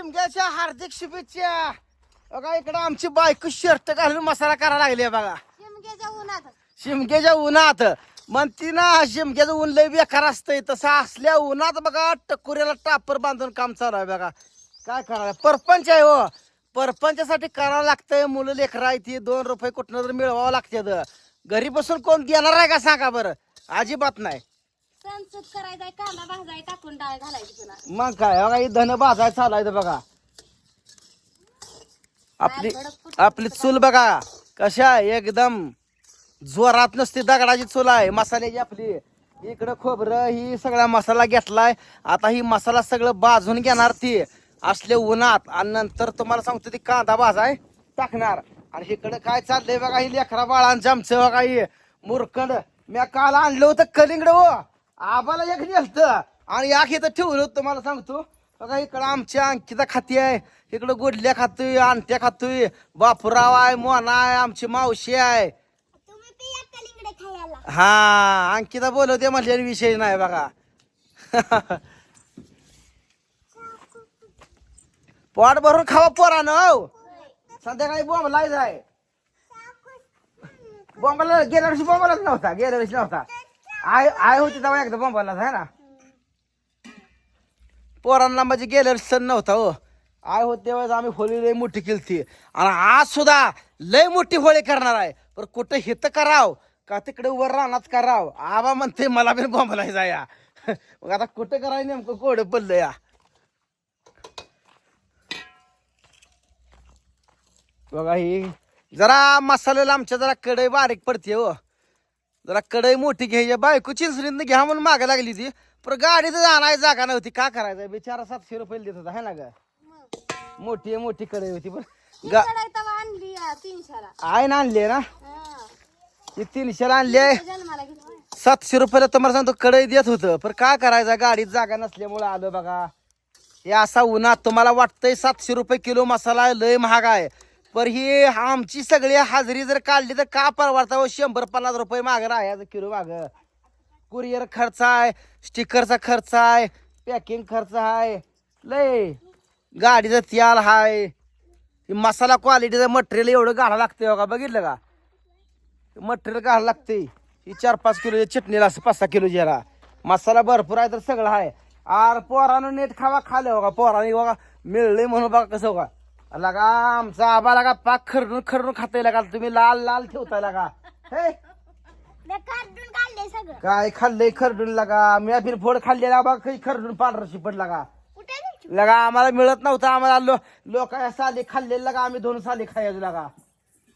शिमग्याच्या हार्दिक शुभेच्छा. बघा इकडं आमची बायको शर्ट घालून मसाला करायला लागली बघा. शिमग्याच्या उन्हात. शिमग्याच्या उन्हात. म्हणती ना शिमग्याचं ऊन लय बेकार असतंय. तसं असल्या उन्हात बघा टकुऱ्याला टापर बांधून काम चालू आहे बघा. काय करायला? परपंच आहे हो. परपंचासाठी करावं लागतंय. मुलं लेकरं आहे ती. दोन रुपये कुठनं तर मिळवावं लागतात घरी बसून कोण देणार आहे का सांगा बरं? अजिबात नाही. संसूत करायचाय कांदा भाजाय टाकून डाळ घालायची पुन्हा. मग काय बघा ही धन भाजाय चालायचं बघा. आपली आपली चूल बघा कशा आहे एकदम जोरात नसते दगडाची चूल आहे. मसाल्याची आपली इकडं खोबरं ही सगळा मसाला घेतलाय. आता ही मसाला सगळं भाजून घेणार ती. असले उन्हात आणि नंतर तुम्हाला सांगतो ती कांदा भाजाय टाकणार. आणि इकडं काय चाललंय बघा ही लेकरा बाळांचं आमचं बघा ही मुरकंड मी काल आणलं होतं कलिंगड हो. आबाला एक नेलत. आणि याक इथं ठेवलं होतं तुम्हाला सांगतो. बघा इकडं आमच्या अंकिता खाती आहे. इकडं गोडल्या खातोय आणत्या खातोय. बापुराव आहे मोना आहे आमची मावशी आहे. हा अंकिता बोलवते म्हणजे विषय नाही बघा. पोट भरून खावा पोरानं हो. संध्याकाळी बॉम्बला जाय बॉम्बाला गेल्या वर्षी बॉम्बालाच नव्हता गेल्या वर्षी नव्हता. आय आय होती तेव्हा एकदा बंबाला आहे ना? पोरांना म्हणजे गेल्यावर सण नव्हता हो. आय होत तेव्हाच आम्ही होळी लय मोठी केलती. आणि आज सुद्धा लय मोठी होळी करणार आहे. पण कुठं हित कराव का तिकडे वर रानात कराव? आबा म्हणते मला बी बॉम्बला जाया मग आता कुठं करायचं नेमकं कोड पडलं या. बघा ही जरा मसाल्याला आमच्या जरा कडे बारीक पडते हो. जरा कढई मोठी घ्यायची बायको चिंचरीनं घ्या म्हणून मागे लागली ती. पण गाडी तर जाणार जागा नव्हती का करायचं? बिचारा सातशे रुपये देत होता है ना ग? मोठी मोठी कढई होती पण गा आणली आ, तीनशेला. आईनं आणली ना? हा. ती तीनशेला आणली आहे. जन्माला घेतली सातशे रुपयाला तुम्हाला सांगतो कढई देत होतं पण काय करायचं? गाडीत जागा नसल्यामुळे आलं बघा. हे असा उन्हात तुम्हाला वाटतंय सातशे रुपये किलो मसाला आहे, लय महाग आहे. पर ही आमची सगळी हाजरी जर काढली तर का परवडता हो शंभर पन्नास रुपये माग राहायचं किलो माग. कुरिअर खर्च आहे स्टिकरचा खर्च आहे पॅकिंग खर्च आहे. लय. गाडीचं त्याल आहे ही मसाला क्वालिटीचं मटेरियल एवढं घालावं लागतंय हो बघा बघितलं का? मटेरियल घालावं लागते ही चार पाच किलो चटणीला असं पाच सहा किलो ज्याला मसाला भरपूर आहे तर सगळं आहे. आर पोरानं नेट खावा खाल्लं हो बघा पोराने बघा मिळले म्हणून बघा कसं हो बघा लगा आमचा आबा लगा पाक खरडून खरडून खाताय लागा. तुम्ही लाल लाल ठेवताय लागा. हे? काढून काढले सगळं. काय खाल्लंय खरडून लागा? मी फिर फोड खाल्लेला बघा काही खरडून पांढरा शिपट लागा. कुठे लगा आम्हाला मिळत नव्हतं आम्हाला लो लोक साली खाल्लेलं लागा आम्ही दोन साली खायचो लागा.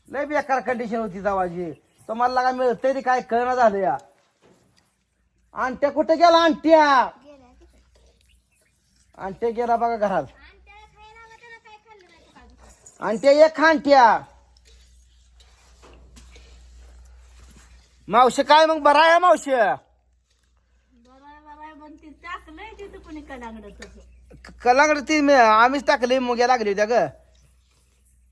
लय बेकार कंडिशन होती जावाची तुम्हाला लागा मिळतंय ते काय कळणं झालं या. आणट्या कुठे गेला आणट्या आणट्या गेला बघा घरात. आणट्या एक खांट्या. मावशी काय मग? बरा आहे मावशी? कलांगड ती मी- आम्हीच टाकले मुग्या लागली होत्या ग.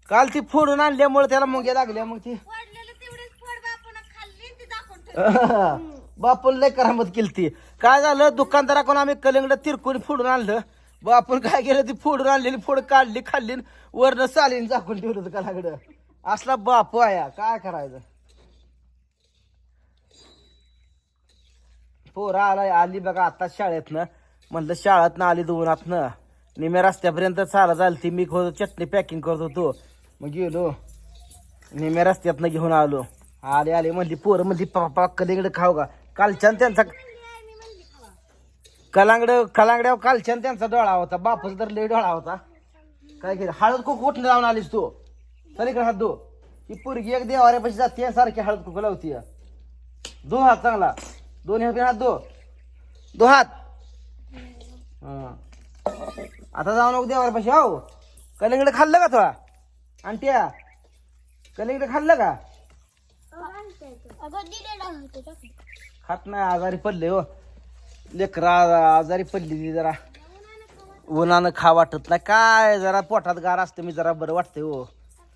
काल ती फोडून आणल्यामुळे त्याला मुग्या लागल्या मग ती फोडलेलं तेवढेच फोड बापून खाल्ली ती दाखवून बापून लय करामत केली ती. काय झालं दुकानदाराकडून आम्ही कलिंगड तिरकून फोडून आणलं. बापून काय केलं ती फोडून आणलेली फोड काढली खाल्ली वरनं चालीन झाकून ठेवलं होतं कलाकडं. असला बापू आया काय करायचं? पोरा आला आली बघा आता शाळेतनं. म्हणलं शाळेतनं आली दोन दोनातनं निम्या रस्त्यापर्यंत चाला चालती मी होतो चटणी पॅकिंग करत होतो. मग गेलो. निम्या रस्त्यातनं घेऊन आलो. आले आले म्हणली पोरं म्हणली पापा कलिंगड खाऊ का? कालच्यान त्यांचा कलांगड कलांगड्यावर कालच्यान त्यांचा डोळा होता. बापूचा तर लय डोळा होता. काय केलं? हळद कुक कुठं जाऊन आलीस तू? सलीकडे हात दो ही पोरगी एक देवाऱ्यापाशी जाते सारखी हळद कुक लावती. दो हात चांगला. दोन्ही हात हात दो दो हात. हा. आता जाऊ नको देवाऱ्यापाशी हो. कलिंगड खाल्लं का तुला? आणट्या कलिंगड खाल्लं का. खात नाही आजारी पडले हो. लेकरा आजारी पडली जरा. उन्हानं खा वाटत नाही. काय जरा पोटात गार असतं मी जरा बरं वाटतंय हो.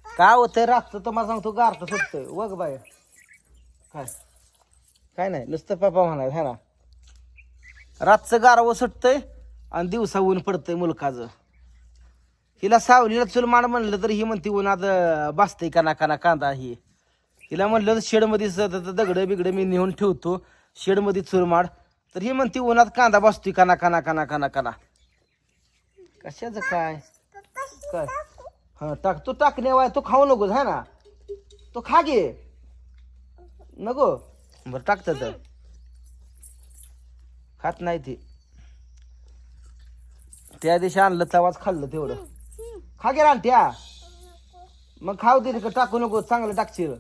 काय होतंय रातचं मला सांगतो गारचं तर सुटतंय. वग बाय काय? काय नाही नुसतं पापा म्हणाय है ना? रातचं गारवं सुटतंय आणि दिवसा ऊन पडतंय मुलकाचं. हिला सावलीला चुल माड म्हणलं तर ही म्हणते उन्हात अं, बसते काना काना कांदा ही. हिला म्हणलं तर शेडमध्ये दगडं बिगडं मी नेऊन ठेवतो. शेडमध्ये चुरमाड तर ही म्हणते उन्हात कांदा बसतोय काना काना काना काना काना कशाचं काय? काय? हा टाक तू टाकणे वाय तू खाऊ नकोस हा ना? तो खा घे नको? बरं टाकत तर खात नाही ते. त्या दिवशी आणलं तवाच खाल्लं तेवढं. खा गे रानट्या. मग खाऊ दे तिकडे टाकू नको चांगलं टाकशील.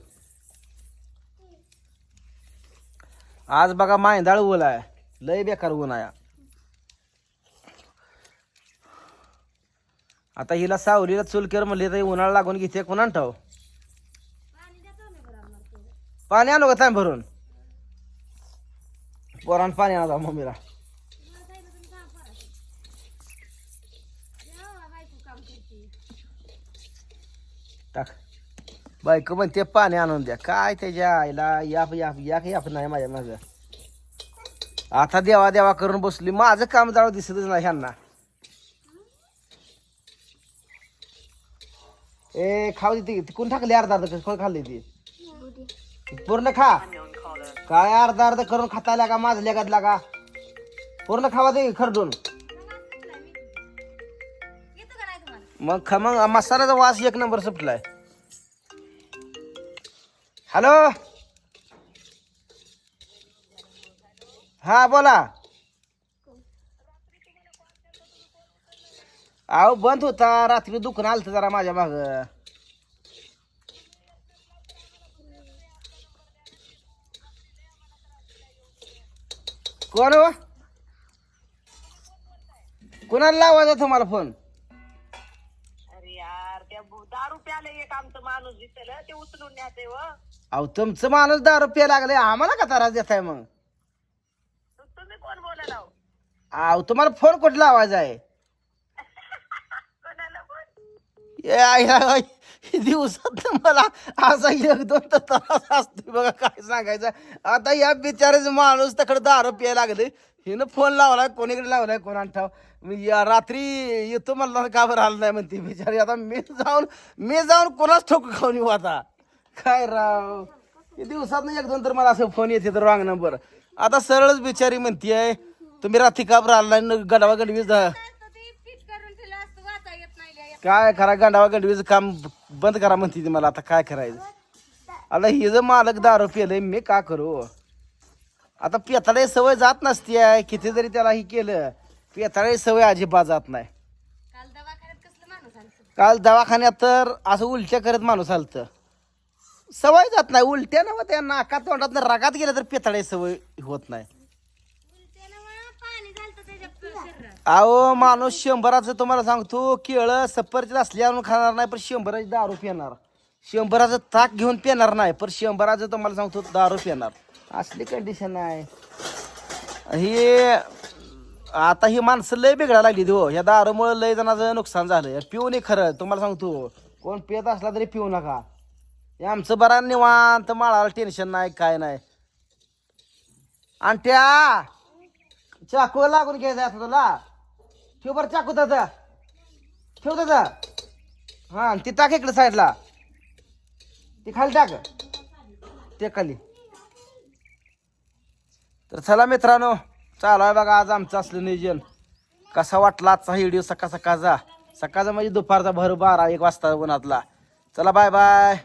आज बघा माय दाळ आहे. लय बेकार ऊन आता हिला सावलीला चूल कर म्हणले तर उन्हाळा लागून घेते कोणा ठाव हो? पाणी आणू का तांब भरून? पोरान पाणी आणा मम्मीला. टाक. बायको म्हणते पाणी आणून द्या. काय त्याच्या आईला याप याप याक याप नाही माझ्या माझ्या आता देवा देवा करून बसली. माझं काम जाऊ दिसतच नाही ह्यांना. ए खाऊ दे ती कोण टाकली अर्धा अर्ध कोण खाल्ली ती? पूर्ण खा. काय अर्धा अर्ध करून खाता का माझं लेगात का पूर्ण खावा दे खरडून. मग ख मग मसाल्याचा वास एक नंबर सुटलाय. हॅलो? हा बोला. अहो बंद होता. रात्री दुकान आलत जरा माझ्या माग. कोण हो? कोणाला लावायचा तुम्हाला फोन? अरे यार त्या दारू प्याले एक आमचं माणूस दिसलं ते उचलून न्याते व अहो तुमचं माणूस दारू प्या लागले. आम्हाला का त्रास देताय मग? अहो तुम्हाला फोन कुठं लावायचा आहे? दिवसात मला असा एक दोन तर त्रास असतो बघा काय सांगायचं. आता या बिचाराचं माणूस तकडे दारू प्यायला लागले. हिनं फोन लावलाय कोणीकडे लावलाय कोणा ठाव मी या रात्री येतो मला का बरं आलं नाही म्हणते बिचारी. आता मी जाऊन मी जाऊन कोणाच ठोक खाऊन येऊ आता? काय राव? दिवसात एक दोन तर मला असं फोन येते तर रॉंग नंबर. आता सरळच बिचारी म्हणतीये तुम्ही रात्री का बरं आला नाही? गडवा काय करा गंडावा गंडवीचं काम बंद करा म्हणते ती मला. आता काय करायचं? आता ही जर मालक दारू पिलंय मी का करू? आता पेताळे सवय जात नसती आहे किती जरी त्याला हे केलं. पेताळे सवय अजिबात जात नाही. काल दवाखान्यात काल दवाखान्यात तर असं उलट्या करत माणूस आलत. सवय जात नाही. उलट्या ना त्या नाकात तोंडात रागात गेलं तर पेताळे सवय होत नाही त्यानं मला पाणी झालं त्याच्या शरीरात अहो माणूस शंभराचं तुम्हाला सांगतो केळं सफरचंद आणून खाणार नाही पण शंभराची दारू पिणार. शंभराचं ताक घेऊन पिणार नाही पण शंभराचं तुम्हाला सांगतो दारू पिणार. असली कंडिशन आहे. हे आता ही माणसं लय बिघडायला लागली हो. या दारूमुळे लय जणांचं नुकसान झालं. पिऊ नये खरं तुम्हाला सांगतो. कोण पित असला तरी पिऊ नका. हे आमचं बरा निवांत माळाला टेन्शन नाही काय नाही. आणि त्या चाकू लागून घ्यायचा आता तुला. ठेव बरं चाकू दादा. ठेव दादा. हा आणि ती टाक इकडे साईडला ती खाली टाक. ते खाली. तर चला मित्रांनो चालू आहे बघा आज आमचं असलं नियोजन. कसा वाटला आजचा व्हिडिओ सकाळ सकाळचा? सकाळचा म्हणजे दुपारचा भर बारा एक वाजता उन्हातला. चला बाय बाय